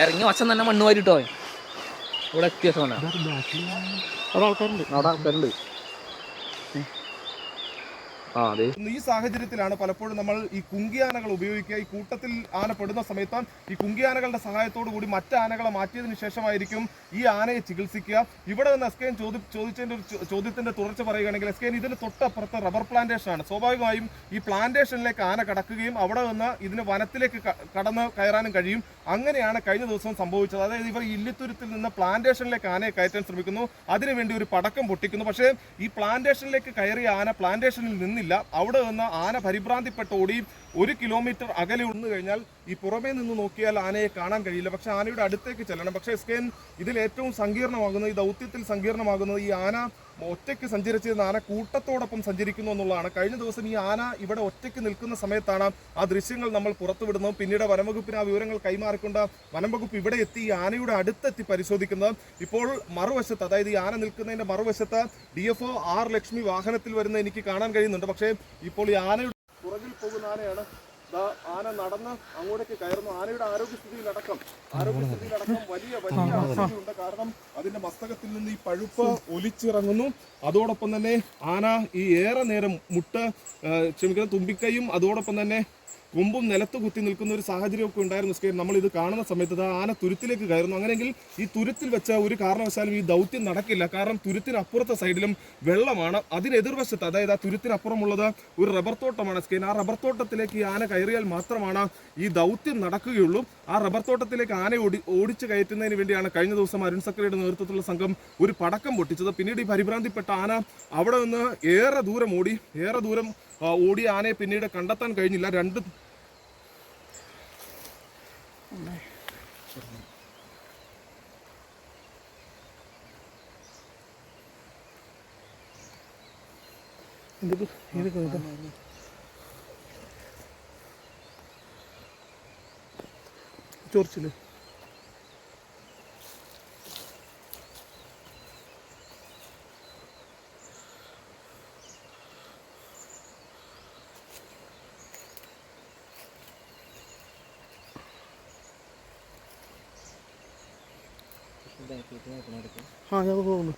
ഇറങ്ങി വശം തന്നെ മണ്ണ് വാരിട്ടോ. ഇവിടെ എത്തിയ സോന അവിടെ ആൾക്കാരുണ്ട്. അവിടെ ആൾക്കാരുണ്ട്. ഈ സാഹചര്യത്തിലാണ് പലപ്പോഴും നമ്മൾ ഈ കുങ്കിയാനകൾ ഉപയോഗിക്കുക. ഈ കൂട്ടത്തിൽ ആന പെടുന്ന സമയത്ത് ഈ കുങ്കിയാനകളുടെ സഹായത്തോടു കൂടി മറ്റ് ആനകളെ മാറ്റിയതിനു ശേഷമായിരിക്കും ഈ ആനയെ ചികിത്സിക്കുക. ഇവിടെ നിന്ന് എസ് കെ ചോദി ചോദിച്ചതിന്റെ ഒരു തുടർച്ച പറയുകയാണെങ്കിൽ എസ് കെ എൻ ഇതിന് തൊട്ടപ്പുറത്ത് റബ്ബർ പ്ലാന്റേഷൻ ആണ് സ്വാഭാവികമായും ഈ പ്ലാന്റേഷനിലേക്ക് ആന കടക്കുകയും അവിടെ നിന്ന് ഇതിന് വനത്തിലേക്ക് കടന്ന് കയറാനും കഴിയും. അങ്ങനെയാണ് കഴിഞ്ഞ ദിവസം സംഭവിച്ചത്. അതായത് ഇവർ ഇല്ലിത്തുരുത്തിൽ നിന്ന് പ്ലാന്റേഷനിലേക്ക് ആനയെ കയറ്റാൻ ശ്രമിക്കുന്നു. അതിനുവേണ്ടി ഒരു പടക്കം പൊട്ടിക്കുന്നു. പക്ഷേ ഈ പ്ലാന്റേഷനിലേക്ക് കയറിയ ആന പ്ലാന്റേഷനിൽ അവിടെ നിന്ന് ആന പരിഭ്രാന്തിപ്പെട്ട് ഓടി ഒരു കിലോമീറ്റർ അകലെ ഉന്നു കഴിഞ്ഞാൽ ഈ പുറമേ നിന്ന് നോക്കിയാൽ ആനയെ കാണാൻ കഴിയില്ല. പക്ഷെ ആനയുടെ അടുത്തേക്ക് ചെല്ലണം. പക്ഷേ സ്കേൻ ഇതിൽ ഏറ്റവും സങ്കീർണമാകുന്നത് ഈ ദൗത്യത്തിൽ സങ്കീർണമാകുന്നത് ഈ ആന ഒറ്റയ്ക്ക് സഞ്ചരിച്ചിരുന്ന ആന കൂട്ടത്തോടൊപ്പം സഞ്ചരിക്കുന്നു എന്നുള്ളതാണ്. കഴിഞ്ഞ ദിവസം ഈ ആന ഇവിടെ ഒറ്റയ്ക്ക് നിൽക്കുന്ന സമയത്താണ് ആ ദൃശ്യങ്ങൾ നമ്മൾ പുറത്തുവിടുന്നത്. പിന്നീട് വനംവകുപ്പിന് ആ വിവരങ്ങൾ കൈമാറിക്കൊണ്ട് വനംവകുപ്പ് ഇവിടെ എത്തി ഈ ആനയുടെ അടുത്തെത്തി പരിശോധിക്കുന്നത്. ഇപ്പോൾ മറുവശത്ത് അതായത് ഈ ആന നിൽക്കുന്നതിന്റെ മറുവശത്ത് ഡി എഫ് ആർ ലക്ഷ്മി വാഹനത്തിൽ വരുന്ന എനിക്ക് കാണാൻ കഴിയുന്നുണ്ട്. പക്ഷേ ഇപ്പോൾ ഈ ആനയുടെ പുറകിൽ പോകുന്ന ആനയാണ് ആന നടന്ന് അങ്ങോട്ടേക്ക് കയറുന്നു. ആനയുടെ ആരോഗ്യസ്ഥിതിയിലടക്കം ആരോഗ്യസ്ഥിതിയിലടക്കം വലിയ വലിയ അവസ്ഥയുണ്ട് കാരണം അതിന്റെ മസ്തകത്തിൽ നിന്ന് ഈ പഴുപ്പ് ഒലിച്ചിറങ്ങുന്നു. അതോടൊപ്പം തന്നെ ആന ഈ ഏറെ നേരം മുട്ട് ക്ഷമിക്കുന്ന തുമ്പിക്കൈയും അതോടൊപ്പം തന്നെ കൊമ്പും നിലത്ത് കുത്തി നിൽക്കുന്ന ഒരു സാഹചര്യമൊക്കെ ഉണ്ടായിരുന്നു സ്കേ നമ്മൾ ഇത് കാണുന്ന സമയത്ത് ആന തുരുത്തിലേക്ക് കയറുന്നു. അങ്ങനെയെങ്കിൽ ഈ തുരുത്തിൽ വെച്ച ഒരു കാരണവശാലും ഈ ദൗത്യം നടക്കില്ല. കാരണം തുരുത്തിനപ്പുറത്തെ സൈഡിലും വെള്ളമാണ്. അതിനെതിർവശത്ത് അതായത് ആ തുരുത്തിനപ്പുറമുള്ളത് ഒരു റബ്ബർ തോട്ടമാണ് സ്കേൻ ആ റബ്ബർ തോട്ടത്തിലേക്ക് ഈ ആന കയറിയാൽ മാത്രമാണ് ഈ ദൗത്യം നടക്കുകയുള്ളൂ. ആ റബ്ബർ തോട്ടത്തിലേക്ക് ആന ഓടി ഓടിച്ചു കയറ്റുന്നതിന് വേണ്ടിയാണ് കഴിഞ്ഞ ദിവസം അരുൺ സക്രയുടെ നേതൃത്വത്തിലുള്ള സംഘം ഒരു പടക്കം പൊട്ടിച്ചത്. പിന്നീട് ഈ പരിഭ്രാന്തിപ്പെട്ട ആന അവിടെ നിന്ന് ഏറെ ദൂരം ഓടി ഏറെ ദൂരം ഓടിയ ആനയെ പിന്നീട് കണ്ടെത്താൻ കഴിഞ്ഞില്ല. രണ്ട് എന്തൊക്കെ ഏതൊക്കെ ഇതാ? ചൊറിച്ചിൽ ആ ഞാൻ പോകുന്നു